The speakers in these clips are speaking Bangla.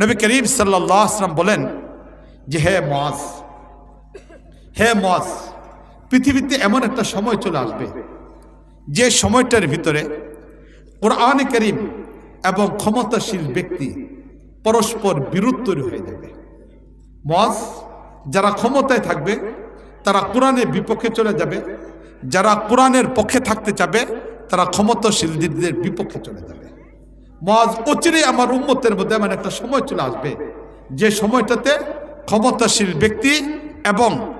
নবী করিম সাল্লাহ আসলাম বলেন যে, হে মজ হে মজ পৃথিবীতে এমন একটা সময় চলে আসবে যে সময়টার ভিতরে কোরআন করিম এবং ক্ষমতাশীল ব্যক্তি পরস্পর বিরুদ্ধ হয়ে যাবে। মজ যারা ক্ষমতায় থাকবে, তারা কোরআনের বিপক্ষে চলে যাবে। যারা কোরআনের পক্ষে থাকতে চাবে, তারা ক্ষমতাশীলদের বিপক্ষে চলে যাবে। মজ অচিরে আমার উম্মতের মধ্যে এমন একটা সময় চলে আসবে। যে সময়টাতে ক্ষমতাশীল ব্যক্তি এবং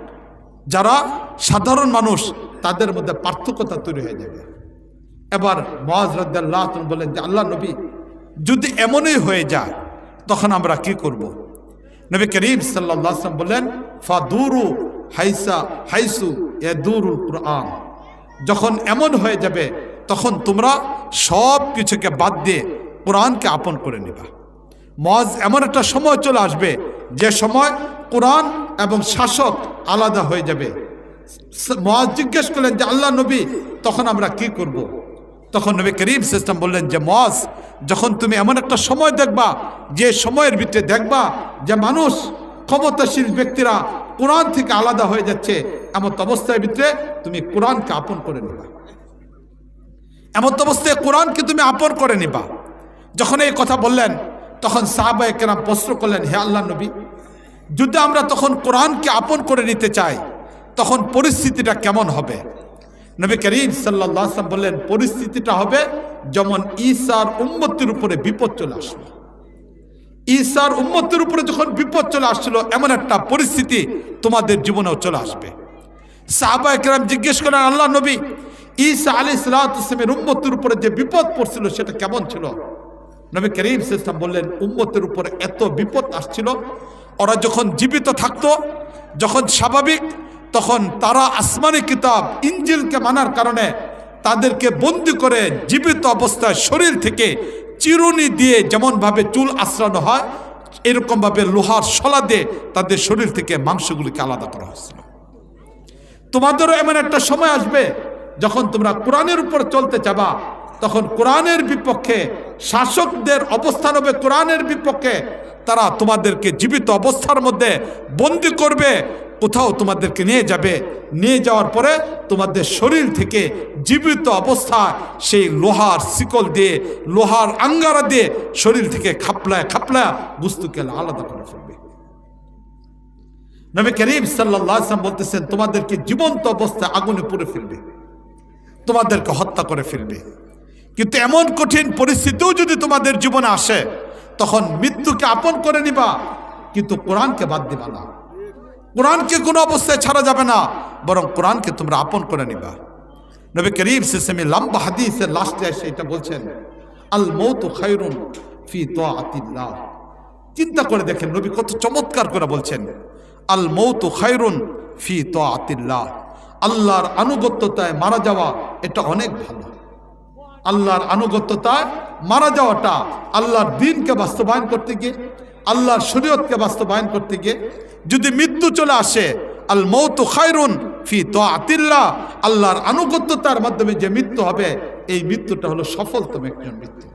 যারা সাধারণ মানুষ, তাদের মধ্যে পার্থক্যতা তৈরি হয়ে যাবে। এবার মহাজ রাদ্দাল্লাহ বলেন যে, আল্লাহ নবী, যদি এমনই হয়ে যায়, তখন আমরা কি করব। নবী করিম সাল্লাম বললেন ফাদুরু হাইসা, হাইসু এ দুরুল কুরআন। যখন এমন হয়ে যাবে, তখন তোমরা সব কিছুকে বাদ দিয়ে কোরআনকে আপন করে নিবা। মজ এমন একটা সময় চলে আসবে, যে সময় কোরআন এবং শাসক আলাদা হয়ে যাবে। মজ জিজ্ঞেস করলেন যে, আল্লাহ নবী, তখন আমরা কি করব। তখন নবী করিম সিস্টেম বললেন যে, মজ, যখন তুমি এমন একটা সময় দেখবা, যে সময়ের ভিতরে দেখবা যে মানুষ ক্ষমতাশীল ব্যক্তিরা কোরআন থেকে আলাদা হয়ে যাচ্ছে, এমন অবস্থার ভিতরে তুমি কোরআনকে আপন করে নিবা। এমন অবস্থায় কোরআনকে তুমি আপন করে নিবা। যখন এই কথা বললেন, তখন সাহাবা একরাম প্রশ্ন করলেন, হে আল্লাহ নবী, যদি আমরা তখন কোরআনকে আপন করে নিতে চাই, তখন পরিস্থিতিটা কেমন হবে? নবী করিম সাল্লাম বললেন, পরিস্থিতিটা হবে যেমন ঈসার উম্মতির উপরে বিপদ চলে আসলো। ঈসার উম্মতির উপরে যখন বিপদ চলে আসছিল এমন একটা পরিস্থিতি তোমাদের জীবনেও চলে আসবে। সাহাবা একরাম জিজ্ঞেস করেন আল্লাহ নবী, ঈসা আলী সালামের উম্মতির উপরে যে বিপদ পড়ছিল, সেটা কেমন ছিল? নবী করিম সাল্লাম বললেন, উম্মতের উপরে এত বিপদ আসছিল, ওরা যখন জীবিত থাকতো, যখন স্বাভাবিক, তখন তারা আসমানি কিতাব, ইঞ্জিলকে মানার কারণে তাদেরকে বন্দি করে জীবিত অবস্থায় শরীর থেকে চিরুনি দিয়ে যেমনভাবে চুল আশ্রানো হয়, এরকমভাবে লোহার শলা দিয়ে তাদের শরীর থেকে মাংসগুলিকে আলাদা করা হয়েছিল। তোমাদেরও এমন একটা সময় আসবে যখন তোমরা কোরআনের উপর চলতে চাবা তখন কোরআনের বিপক্ষে শাসকদের অবস্থান হবে কোরআনের বিপক্ষে। তারা তোমাদেরকে জীবিত অবস্থার মধ্যে বন্দি করবে, কোথাও তোমাদেরকে নিয়ে যাবে। নিয়ে যাওয়ার পরে তোমাদের শরীর থেকে জীবিত অবস্থা সেই লোহার শিকল দিয়ে, লোহার আঙ্গারা দিয়ে শরীর থেকে খাপলায় খাপলায় বস্তুকে আলাদা করে ফেলবে। নবী করিম সাল্লাম বলতেছেন, তোমাদেরকে জীবন্ত অবস্থায় আগুনে পুড়ে ফেলবে, তোমাদেরকে হত্যা করে ফেলবে। কিন্তু এমন কঠিন পরিস্থিতিও যদি তোমাদের জীবনে আসে, তখন মৃত্যুকে আপন করে নিবা, কিন্তু কোরআনকে বাদ দিবা না। কোরআনকে কোনো অবস্থায় ছাড়া যাবে না, বরং কোরআনকে তোমরা আপন করে নিবা। নবী করিম সিসেমি লম্বা হাদিসের লাস্টে এসে এটা বলছেন, আল মৌত খায়রুন ফি তো আতিল্লাহ চিন্তা করে দেখেন, নবী কত চমৎকার করে বলছেন, আল মৌত খায়রুন ফি তো আতিল্লাহ আল্লাহর আনুগত্যতায় মারা যাওয়া এটা অনেক ভালো। আল্লাহর আনুগত্যতায় মারা যাওয়াটা আল্লাহর দিনকে বাস্তবায়ন করতে গিয়ে, আল্লাহর শরীয়তকে বাস্তবায়ন করতে গিয়ে, যদি মৃত্যু চলে আসে, আল মৌতু খায়রুন ফি তো আতিল্লা আল্লাহর আনুগত্যতার মাধ্যমে যে মৃত্যু হবে, এই মৃত্যুটা হলো সফলতম একজন মৃত্যু।